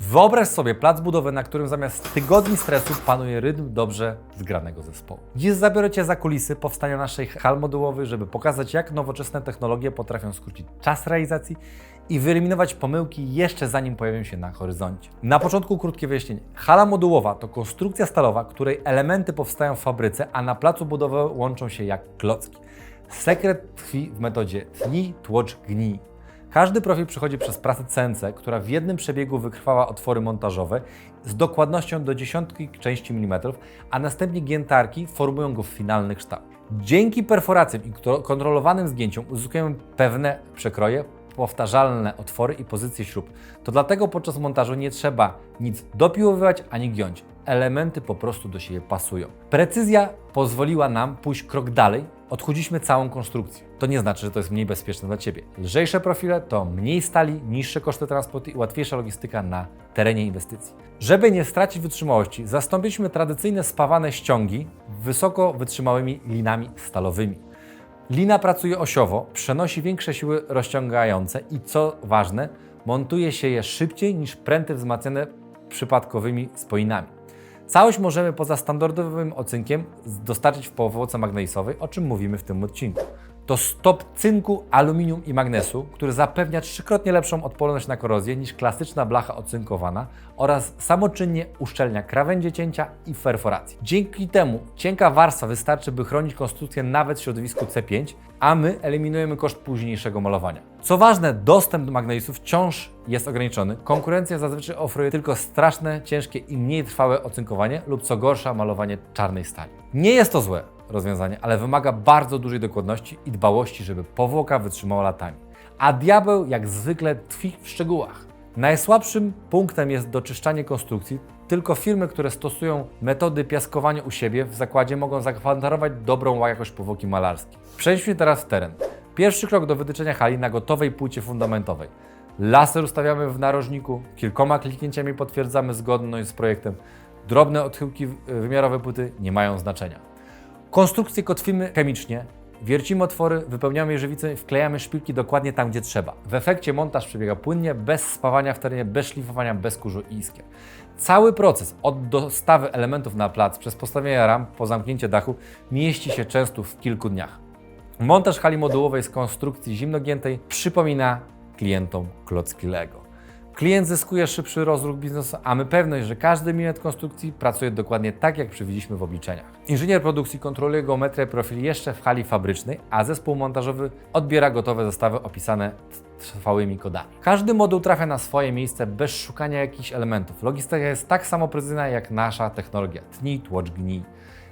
Wyobraź sobie plac budowy, na którym zamiast tygodni stresu panuje rytm dobrze zgranego zespołu. Dziś zabiorę Cię za kulisy powstania naszej hal modułowej, żeby pokazać, jak nowoczesne technologie potrafią skrócić czas realizacji i wyeliminować pomyłki jeszcze zanim pojawią się na horyzoncie. Na początku krótkie wyjaśnienie. Hala modułowa to konstrukcja stalowa, której elementy powstają w fabryce, a na placu budowy łączą się jak klocki. Sekret tkwi w metodzie tnij, tłocz, gnij. Każdy profil przechodzi przez pracę CNC, która w jednym przebiegu wykrwała otwory montażowe z dokładnością do dziesiątki części milimetrów, a następnie giętarki formują go w finalny kształt. Dzięki perforacjom i kontrolowanym zgięciom uzyskujemy pewne przekroje, powtarzalne otwory i pozycje śrub. To dlatego podczas montażu nie trzeba nic dopiłowywać ani giąć. Elementy po prostu do siebie pasują. Precyzja pozwoliła nam pójść krok dalej. Odchudziliśmy całą konstrukcję. To nie znaczy, że to jest mniej bezpieczne dla Ciebie. Lżejsze profile to mniej stali, niższe koszty transportu i łatwiejsza logistyka na terenie inwestycji. Żeby nie stracić wytrzymałości, zastąpiliśmy tradycyjne spawane ściągi wysoko wytrzymałymi linami stalowymi. Lina pracuje osiowo, przenosi większe siły rozciągające i co ważne, montuje się je szybciej niż pręty wzmacniane przypadkowymi spoinami. Całość możemy poza standardowym ocynkiem dostarczyć w powłoce magneisowej, o czym mówimy w tym odcinku. To stop cynku, aluminium i magnesu, który zapewnia trzykrotnie lepszą odporność na korozję niż klasyczna blacha ocynkowana oraz samoczynnie uszczelnia krawędzie cięcia i perforacji. Dzięki temu cienka warstwa wystarczy, by chronić konstrukcję nawet w środowisku C5, a my eliminujemy koszt późniejszego malowania. Co ważne, dostęp do magnesów wciąż jest ograniczony. Konkurencja zazwyczaj oferuje tylko straszne, ciężkie i mniej trwałe ocynkowanie lub co gorsza malowanie czarnej stali. Nie jest to złe rozwiązanie, ale wymaga bardzo dużej dokładności i dbałości, żeby powłoka wytrzymała latami. A diabeł jak zwykle tkwi w szczegółach. Najsłabszym punktem jest doczyszczanie konstrukcji. Tylko firmy, które stosują metody piaskowania u siebie w zakładzie mogą zagwarantować dobrą jakość powłoki malarskiej. Przejdźmy teraz w teren. Pierwszy krok do wytyczenia hali na gotowej płycie fundamentowej. Laser ustawiamy w narożniku, kilkoma kliknięciami potwierdzamy zgodność z projektem. Drobne odchyłki wymiarowe płyty nie mają znaczenia. Konstrukcję kotwimy chemicznie, wiercimy otwory, wypełniamy żywicę i wklejamy szpilki dokładnie tam, gdzie trzeba. W efekcie montaż przebiega płynnie, bez spawania w terenie, bez szlifowania, bez kurzu i iskier. Cały proces od dostawy elementów na plac przez postawienie ram po zamknięcie dachu mieści się często w kilku dniach. Montaż hali modułowej z konstrukcji zimnogiętej przypomina klientom klocki Lego. Klient zyskuje szybszy rozruch biznesu, a my pewność, że każdy milimetr konstrukcji pracuje dokładnie tak, jak przewidzieliśmy w obliczeniach. Inżynier produkcji kontroluje geometrię profili jeszcze w hali fabrycznej, a zespół montażowy odbiera gotowe zestawy opisane trwałymi kodami. Każdy moduł trafia na swoje miejsce bez szukania jakichś elementów. Logistyka jest tak samo precyzyjna jak nasza technologia. Tnij, tłocz, gnij.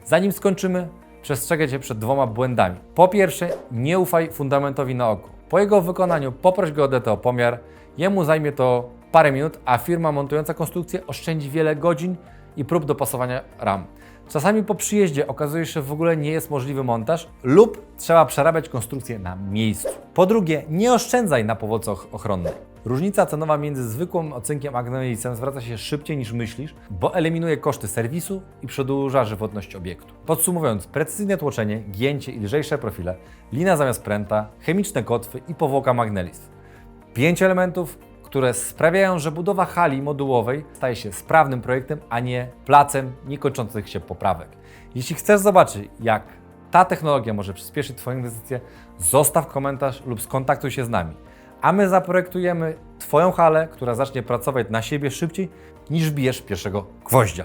Zanim skończymy, przestrzegę Cię przed dwoma błędami. Po pierwsze, nie ufaj fundamentowi na oko. Po jego wykonaniu poproś geodetę o pomiar. Jemu zajmie to parę minut, a firma montująca konstrukcję oszczędzi wiele godzin i prób dopasowania ram. Czasami po przyjeździe okazuje się, że w ogóle nie jest możliwy montaż lub trzeba przerabiać konstrukcję na miejscu. Po drugie, nie oszczędzaj na powłoce och- ochronnej. Różnica cenowa między zwykłym ocynkiem a gnojolicem zwraca się szybciej niż myślisz, bo eliminuje koszty serwisu i przedłuża żywotność obiektu. Podsumowując, precyzyjne tłoczenie, gięcie i lżejsze profile, lina zamiast pręta, chemiczne kotwy i powłoka magnelis. Pięć elementów, które sprawiają, że budowa hali modułowej staje się sprawnym projektem, a nie placem niekończących się poprawek. Jeśli chcesz zobaczyć, jak ta technologia może przyspieszyć Twoją inwestycję, zostaw komentarz lub skontaktuj się z nami. A my zaprojektujemy Twoją halę, która zacznie pracować na siebie szybciej niż bijesz pierwszego gwoździa.